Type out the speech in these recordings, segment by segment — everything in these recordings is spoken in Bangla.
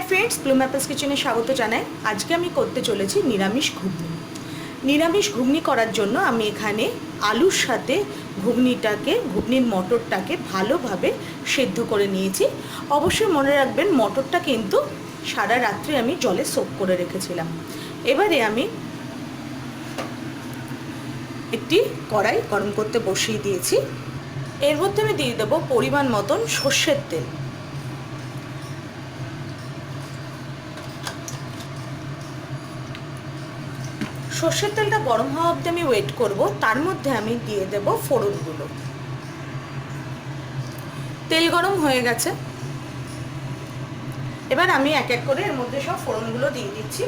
হাই ফ্রেন্ডস ব্লুম অ্যাপেলস কিচেনে স্বাগত জানাই। আজকে আমি করতে চলেছি নিরামিষ ঘুগনি। নিরামিষ ঘুগনি করার জন্য আমি এখানে আলুর সাথে ঘুগনিটাকে, ঘুগনির মটরটাকে ভালোভাবে সেদ্ধ করে নিয়েছি। অবশ্যই মনে রাখবেন, মটরটা কিন্তু সারা রাত্রি আমি জলে সোপ করে রেখেছিলাম। এবারে আমি একটি কড়াই গরম করতে বসিয়ে দিয়েছি। এর মধ্যে আমি দিয়ে দেবো পরিমাণ মতন সর্ষের তেল। সর্ষের তেলটা গরম হওয়া অবধি আমি ওয়েট করব, তার মধ্যে আমি দিয়ে দেব ফোড়নগুলো। তেল গরম হয়ে গেছে। এবার আমি এক এক করে এর মধ্যে সব ফোড়নগুলো দিয়ে দিচ্ছি।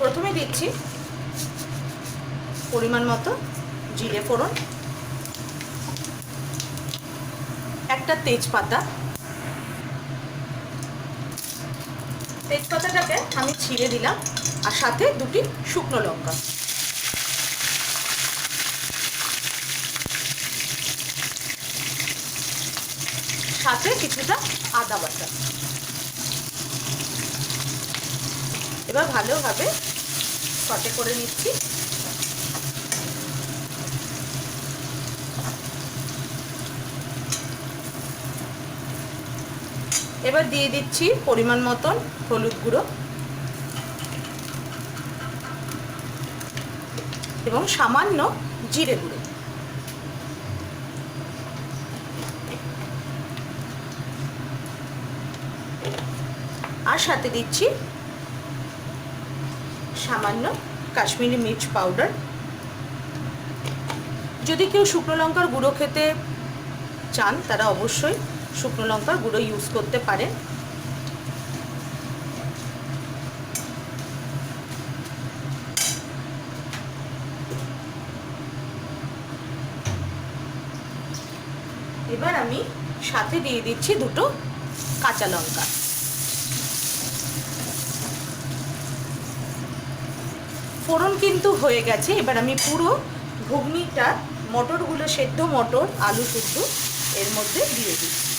প্রথমে দিচ্ছি পরিমাণ মতো জিরে ফোড়ন, একটা তেজপাতা। তেজপাতাটাকে আমি ছিঁড়ে দিলাম। আর সাথে দুটি শুকনো লঙ্কা। সাথে কিছুটা আদা বাটা। এবার ভালোভাবে সটে করে নিচ্ছি। এবার দিয়ে দিচ্ছি পরিমাণ মতন হলুদ গুঁড়ো। এবং সামান্য জিরে গুঁড়ো। আর সাথে দিচ্ছি সামান্য কাশ্মীরি মির্চ পাউডার। যদি কেউ শুকনো লঙ্কার গুঁড়ো খেতে চান, তারা অবশ্যই শুকনো লঙ্কার গুঁড়ো ইউজ করতে পারেন। এবার আমি সাথে দিয়ে দিচ্ছি দুটো কাঁচা লঙ্কা। ফোড়ন কিন্তু হয়ে গেছে, এবার আমি পুরো ঘুগনিটা, মটরগুলো সেদ্ধ মটর, আলু সেদ্ধ, এর মধ্যে দিয়ে দিচ্ছি।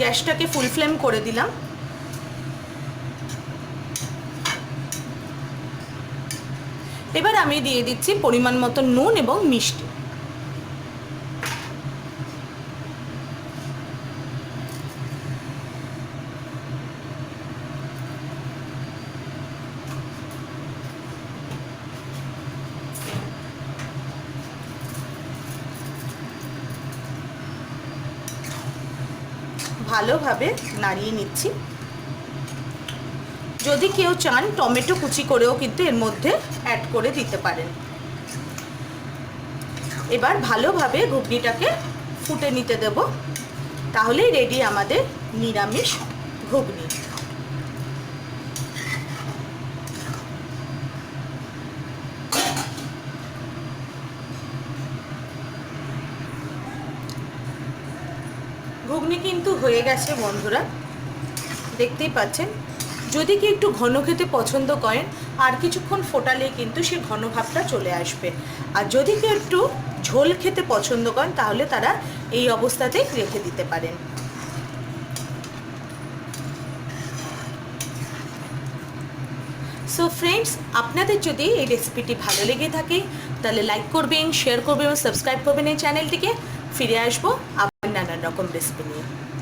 গ্যাসটাকে ফুল ফ্লেম করে দিলাম। এবার আমি দিয়ে দিচ্ছি পরিমাণ মতো নুন এবং মিষ্টি। ভালোভাবে নাড়িয়ে নিচ্ছি। যদি কেউ চান টমেটো কুচি করেও কিন্তু এর মধ্যে অ্যাড করে দিতে পারেন। এবার ভালোভাবে ঘুগনিটাকে ফুটে নিতে দেব। তাহলেই রেডি আমাদের নিরামিষ ঘুগনি। ঘুগনি কিন্তু হয়ে গেছে, বন্ধুরা। দেখতেই পাচ্ছেন? যদি কি একটু ঘন খেতে পছন্দ করেন, আর কিছুক্ষণ ফোটালে কিন্তু সে ঘন চলে আসবে। আর যদি কেউ একটু ঝোল খেতে পছন্দ করেন, তাহলে তারা এই অবস্থাতেই রেখে দিতে পারেন। সো ফ্রেন্ডস আপনাদের যদি এই রেসিপিটি ভালো লেগে থাকে, তাহলে লাইক করবেন শেয়ার করবেন এবং সাবস্ক্রাইব করবেন এই চ্যানেলটিকে ফিরে আসব Canan Racon Brisbane.